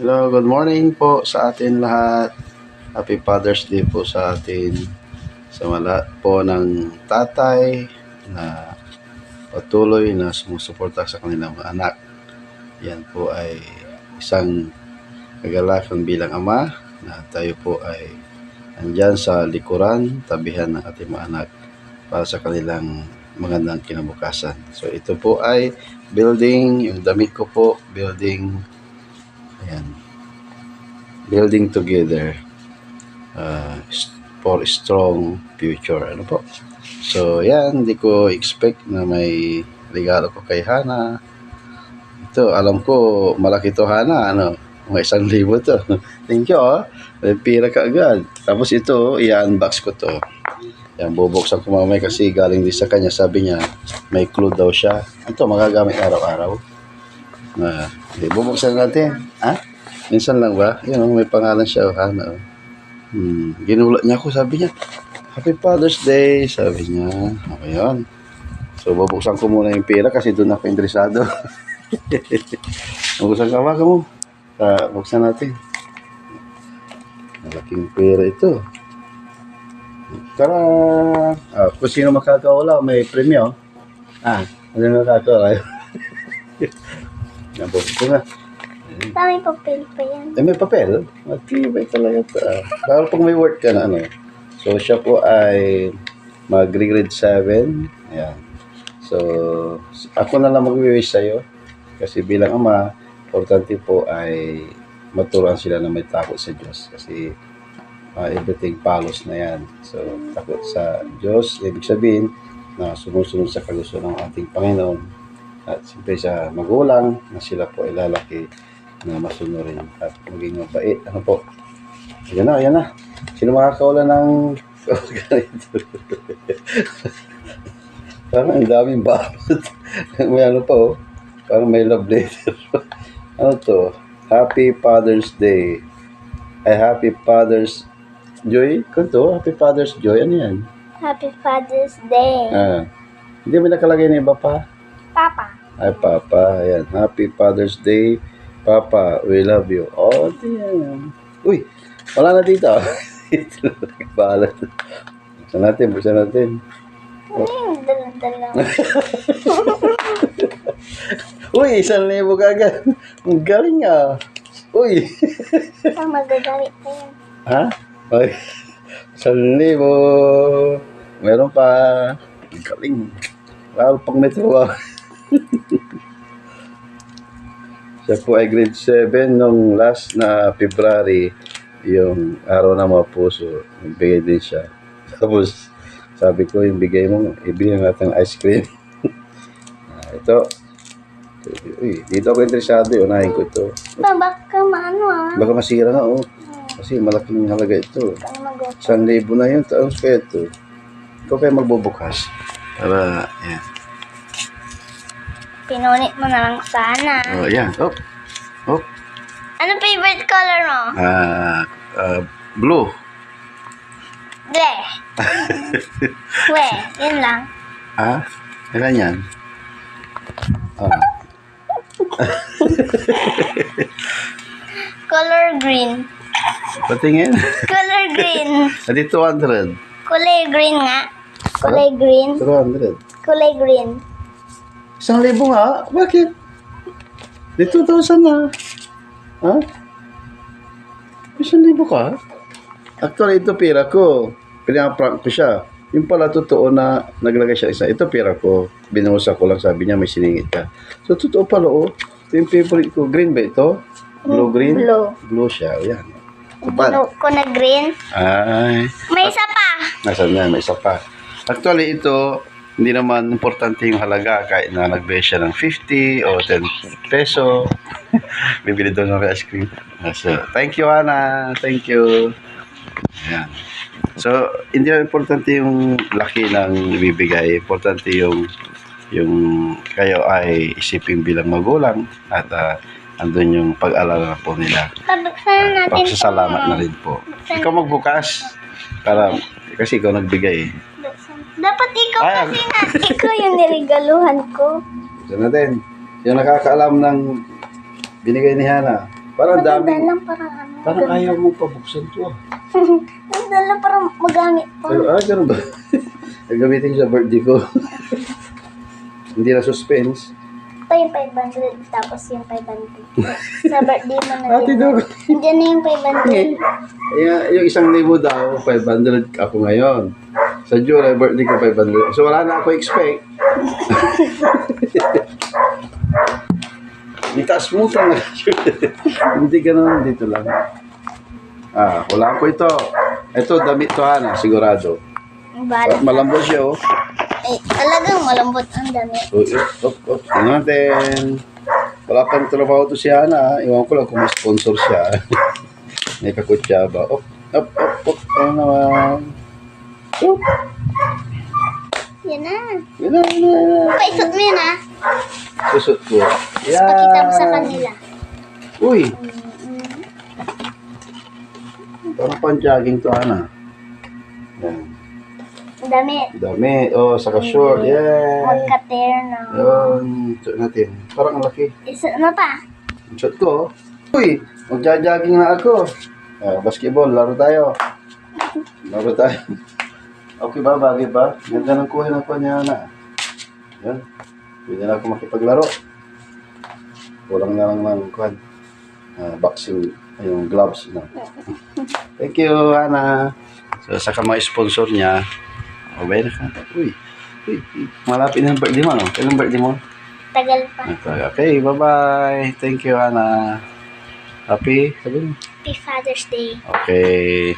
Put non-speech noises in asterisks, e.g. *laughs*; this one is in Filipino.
Hello, good morning po sa atin lahat. Happy Father's Day po sa atin. Sa lahat po ng tatay na patuloy na sumusuporta sa kanilang mga anak. Yan po ay isang kagalakan bilang ama na tayo po ay andyan sa likuran, tabihan ng ating mga anak para sa kanilang magandang kinabukasan. So ito po ay building, yung damit ko po, building Ayan. Building together uh, for strong future. Ano po? So, yan. Hindi ko expect na may regalo ko kay Hana. Ito, alam ko, malaki to Hana. Ano? Mga isang libo to. *laughs* Thank you, oh. May pira ka agad. Tapos ito, i-unbox ko to. Yan, bubuksan ko mamaya kasi galing din sa kanya. Sabi niya, may clue daw siya. Ito, magagamit araw-araw. Na, eh, bubuksan natin. Ha? Minsan lang ba? Yan, oh, may pangalan siya. Oh, Hana. Oh. Hmm. Ginulat niya ako. Sabi niya, Happy Father's Day. Sabi niya. Okay yun. So, bubuksan ko muna yung pera kasi doon ako interesado. *laughs* bubuksan ka ba mo? Uh, buksan natin. Malaking pera ito. Tara! Ah, kung sino makakawala, may premyo. Ah, ano makakawala? Nabuksan ko na. Dami papel pa yan. Eh, may papel. Matibay talaga ito. ah. Lalo pag may work ka na ano. So, siya po ay mag-grade 7. Ayan. So, ako na lang mag-wish sa'yo. Kasi bilang ama, importante po ay maturuan sila na may takot sa Diyos. Kasi ah, everything palos na yan. So, takot sa Diyos, ibig sabihin na sumusunod sa kagusto ng ating Panginoon. At siyempre sa magulang na sila po ay lalaki na masunurin at maging mabait. Ano po? Ayan na, ayan na. Sino makakawala ng ganito? *laughs* Parang ang daming balot. *laughs* may ano pa oh. Parang may love letter. ano to? Happy Father's Day. Ay, Happy Father's Joy? Kanto? Happy Father's Joy? Ano yan? Happy Father's Day. Ah. Hindi mo nakalagay na iba pa? Papa. Ay, Papa. Ayan. Happy Father's Day. Papa, we love you. Oh, damn. Uy, wala na dito. *laughs* Ito na nagbalat. Buksan natin, buksan natin. *laughs* Uy, isang libo kagad. Ang galing ah. Uy. *laughs* Ang magagalit yan. ha? Uy. Isang libo. Meron pa. Ang galing. Lalo pang may trabaho. *laughs* Siya po ay grade 7 nung last na February, yung araw ng mga puso, nagbigay din siya. *laughs* Tapos, sabi ko, yung bigay mo, ibigay natin ng ice cream. *laughs* ah, ito. Uy, dito ako interesado, unahin ko ito. Babak ka maano ah. Baka masira nga, oh. Kasi malaking halaga ito. Isang libo na yun, taon kaya ito. Ikaw kaya magbubukas. Para, yan. Pinunit mo na lang sana. Oh, yan. Oh. Oh. Ano favorite color mo? Ah, ah, blue. Ble. We, *laughs* yun lang. Ah, ilan yan? Ah, *laughs* Color green. patingin. Color green. *laughs* Adi 200. Kulay green nga. Kulay green. 200. Kulay green. Isang libo nga? Bakit? Di 2,000 na. Ha? Isang libo ka? Actually, ito pira ko. Pinaprank ko siya. Yung pala totoo na naglagay siya isa. Ito pira ko. Binuhusa ko lang sabi niya may siningit ka. So, totoo pala oh. Ito yung favorite ko. Green ba ito? Blue green? Blue. Blue siya. O yan. Kupal. Puno ko na green. Ay. May isa pa. Nasaan na? May isa pa. Actually, ito, hindi naman importante yung halaga kahit na nagbigay siya ng 50 o 10 peso. *laughs* Bibili doon ng ice cream. So, thank you, Ana. Thank you. Ayan. So, hindi na importante yung laki ng ibibigay. Importante yung yung kayo ay isipin bilang magulang at uh, andun yung pag-alala po nila. Pabuksan natin. Pagsasalamat na rin po. Ikaw magbukas para kasi ikaw nagbigay. Dapat ikaw Ay, kasi na. *laughs* Ikaw yung nirigaluhan ko. Ito natin. Yung nakakaalam ng binigay ni Hana. Parang Maganda dami. lang parang ano. Parang ayaw mo pabuksan to ah. *laughs* Maganda lang parang magamit pa. Pero, ah, ganun ba? *laughs* Gagamitin ko sa birthday ko. Hindi na suspense. Pa yung 500 tapos yung 500. Sa birthday mo na Ate din. Dog. Hindi na yung 500. Kaya yung isang libo daw, 500 ako ngayon. Sa July, birthday ko 500. So wala na ako expect. Itaas mo talaga. Hindi ganun, dito lang. Ah, wala ko ito. Ito, damit to Hana, sigurado. Bala. Malambot siya, oh. Eh, talagang malambot ang damit. Oh, op, op, op. Natin. Wala pang trabaho to si Hana. ah. Iwan ko lang kung may sponsor siya. may kakutya ba? Op, op, op, op. Ayun naman. Op. Yan na. Yun na, na, na. Paisot mo yun ah. Susot ko. Yan. Pakita mo sa kanila. Uy, Mm, parang pang-jogging to, Hana. Yan. Damit. Dami. Oh, saka short. Yan. Magka-tear na. Yun. Suot natin. Parang ang laki. Isot mo pa. Shot ko. oh. Uy, magja-jogging na ako. Ah, basketball, laro tayo. *laughs* Laro tayo. Okay ba? Bagay ba? Ganda ng kuha ng kanya na. Yan. Pwede na ako makipaglaro. Kulang na lang ng kuhan. Ah, boxing, yung gloves na. *laughs* Thank you, Ana. So, sa mga sponsor niya, okay na ka. Uy, uy, uy. malapit na ang birthday mo, no? Kailan birthday mo? Tagal pa. Okay, bye-bye. Thank you, Ana. Happy? Sabi mo. Happy Father's Day. Okay.